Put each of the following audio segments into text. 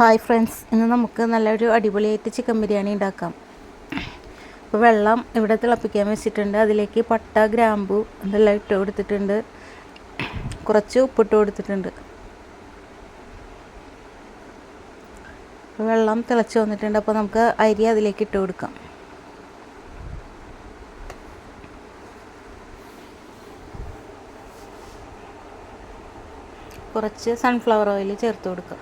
Hi friends ഇന്ന് നമുക്ക് നല്ലൊരു അടിപൊളിയായിട്ട് ചിക്കൻ ബിരിയാണി ഉണ്ടാക്കാം. അപ്പോൾ വെള്ളം ഇവിടെ തിളപ്പിക്കാൻ വെച്ചിട്ടുണ്ട്. അതിലേക്ക് പട്ട ഗ്രാമ്പു ഇതെല്ലാം ഇട്ട് കൊടുത്തിട്ടുണ്ട്. കുറച്ച് ഉപ്പിട്ട് കൊടുത്തിട്ടുണ്ട്. വെള്ളം തിളച്ച് വന്നിട്ടുണ്ട്. അപ്പോൾ നമുക്ക് അരി അതിലേക്ക് ഇട്ട് കൊടുക്കാം. കുറച്ച് സൺഫ്ലവർ ഓയിൽ ചേർത്ത് കൊടുക്കാം.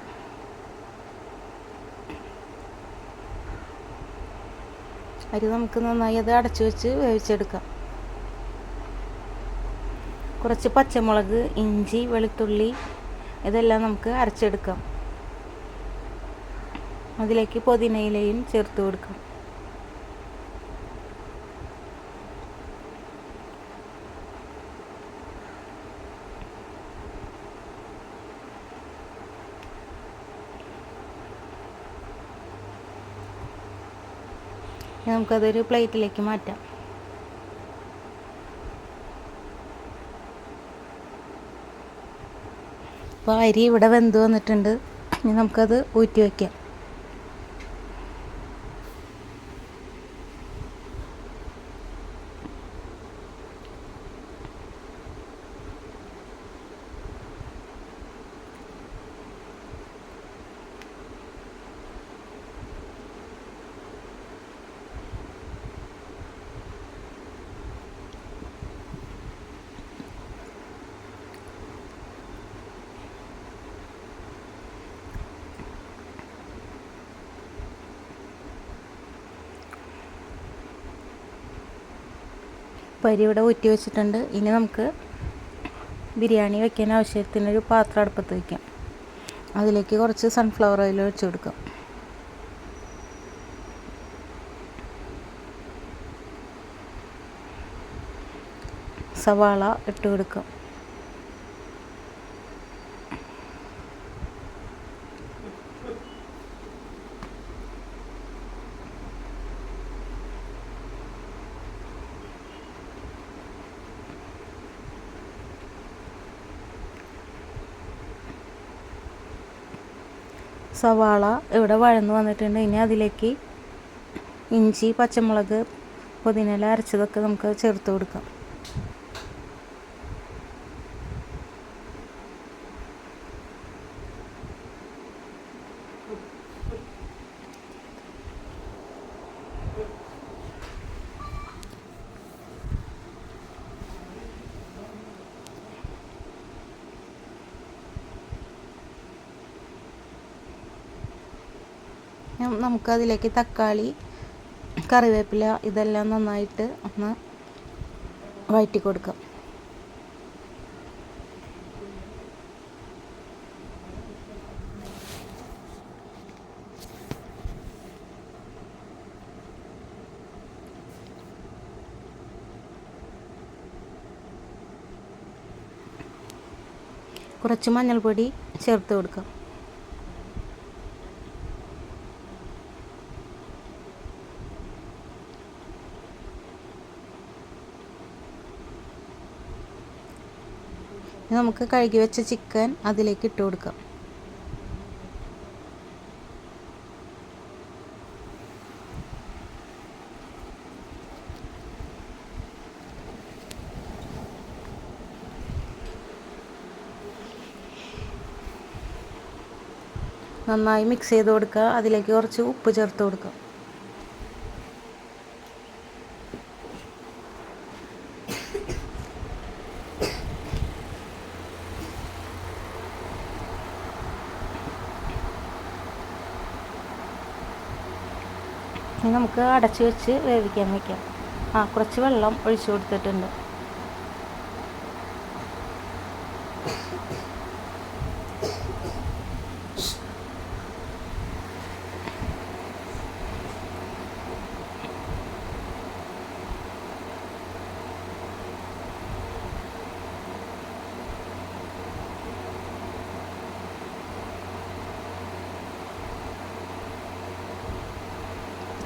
അരി നമുക്ക് നന്നായി അത് അടച്ചു വെച്ച് വേവിച്ചെടുക്കാം. കുറച്ച് പച്ചമുളക് ഇഞ്ചി വെളുത്തുള്ളി ഇതെല്ലാം നമുക്ക് അരച്ചെടുക്കാം. അതിലേക്ക് പുതിനയിലയും ചേർത്ത് കൊടുക്കാം. നമുക്കതൊരു പ്ലേറ്റിലേക്ക് മാറ്റാം. അപ്പോൾ അരി ഇവിടെ വെന്ത് വന്നിട്ടുണ്ട്. ഇനി നമുക്കത് ഊറ്റി വയ്ക്കാം പരി ഇവിടെ ഊറ്റി വെച്ചിട്ടുണ്ട്. ഇനി നമുക്ക് ബിരിയാണി വെക്കാൻ ആവശ്യത്തിനൊരു പാത്രം അടുപ്പത്ത് വയ്ക്കാം അതിലേക്ക് കുറച്ച് സൺഫ്ലവർ ഓയിൽ ഒഴിച്ചു കൊടുക്കാം. സവാള ഇട്ട് കൊടുക്കാം. സവാള ഇവിടെ വഴന്ന് വന്നിട്ടുണ്ട്. ഇനി അതിലേക്ക് ഇഞ്ചി പച്ചമുളക് പുതിനയില അരച്ചതൊക്കെ നമുക്ക് ചേർത്ത് കൊടുക്കാം. നമുക്കതിലേക്ക് തക്കാളി കറിവേപ്പില ഇതെല്ലാം നന്നായിട്ട് ഒന്ന് വഴറ്റി കൊടുക്കാം. കുറച്ച് മഞ്ഞൾപ്പൊടി ചേർത്ത് കൊടുക്കാം. നമുക്ക് കഴുകി വെച്ച ചിക്കൻ അതിലേക്ക് ഇട്ട് കൊടുക്കാം. നന്നായി മിക്സ് ചെയ്ത് കൊടുക്കുക. അതിലേക്ക് കുറച്ച് ഉപ്പ് ചേർത്ത് കൊടുക്കുക ഇനി നമുക്ക് അടച്ചു വെച്ച് വേവിക്കാൻ വയ്ക്കാം ആ കുറച്ച് വെള്ളം ഒഴിച്ചു കൊടുത്തിട്ടുണ്ട്.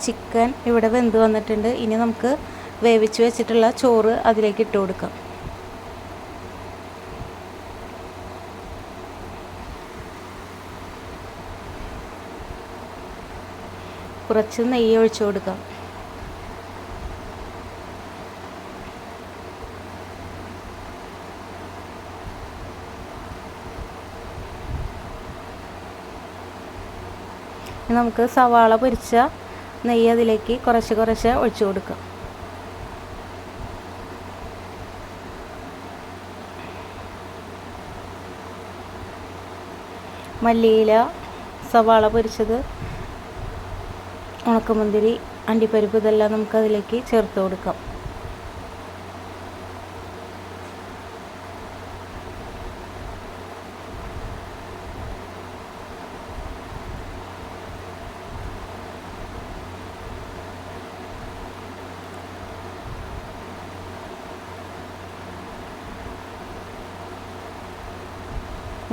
ചിക്കൻ ഇവിടെ വെന്ത് വന്നിട്ടുണ്ട്. ഇനി നമുക്ക് വേവിച്ച് വെച്ചിട്ടുള്ള ചോറ് അതിലേക്ക് ഇട്ട് കൊടുക്കാം. കുറച്ച് നെയ്യ് ഒഴിച്ചു കൊടുക്കാം. നമുക്ക് സവാള പൊരിച്ച നെയ്യ് അതിലേക്ക് കുറച്ച് കുറച്ച് ഒഴിച്ചു കൊടുക്കുക. മല്ലിയില സവാള പൊരിച്ചത് ഉണക്കമുന്തിരി അണ്ടിപ്പരിപ്പ് ഇതെല്ലാം നമുക്ക് അതിലേക്ക് ചേർത്ത് കൊടുക്കാം.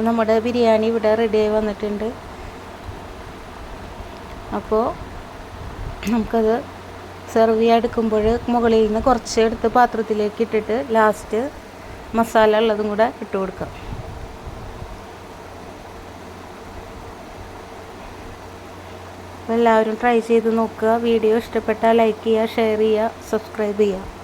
നമ്മുടെ ബിരിയാണി ഇവിടെ റെഡിയായി വന്നിട്ടുണ്ട്. അപ്പോൾ നമുക്കത് സെർവ് ചെയ്യാൻ എടുക്കുമ്പോൾ മുകളിൽ നിന്ന് കുറച്ച് എടുത്ത് പാത്രത്തിലേക്ക് ഇട്ടിട്ട് ലാസ്റ്റ് മസാല ഉള്ളതും കൂടെ ഇട്ട് കൊടുക്കാം. അപ്പോൾ എല്ലാവരും ട്രൈ ചെയ്ത് നോക്കുക. വീഡിയോ ഇഷ്ടപ്പെട്ടാൽ ലൈക്ക് ചെയ്യുക ഷെയർ ചെയ്യുക സബ്സ്ക്രൈബ് ചെയ്യുക.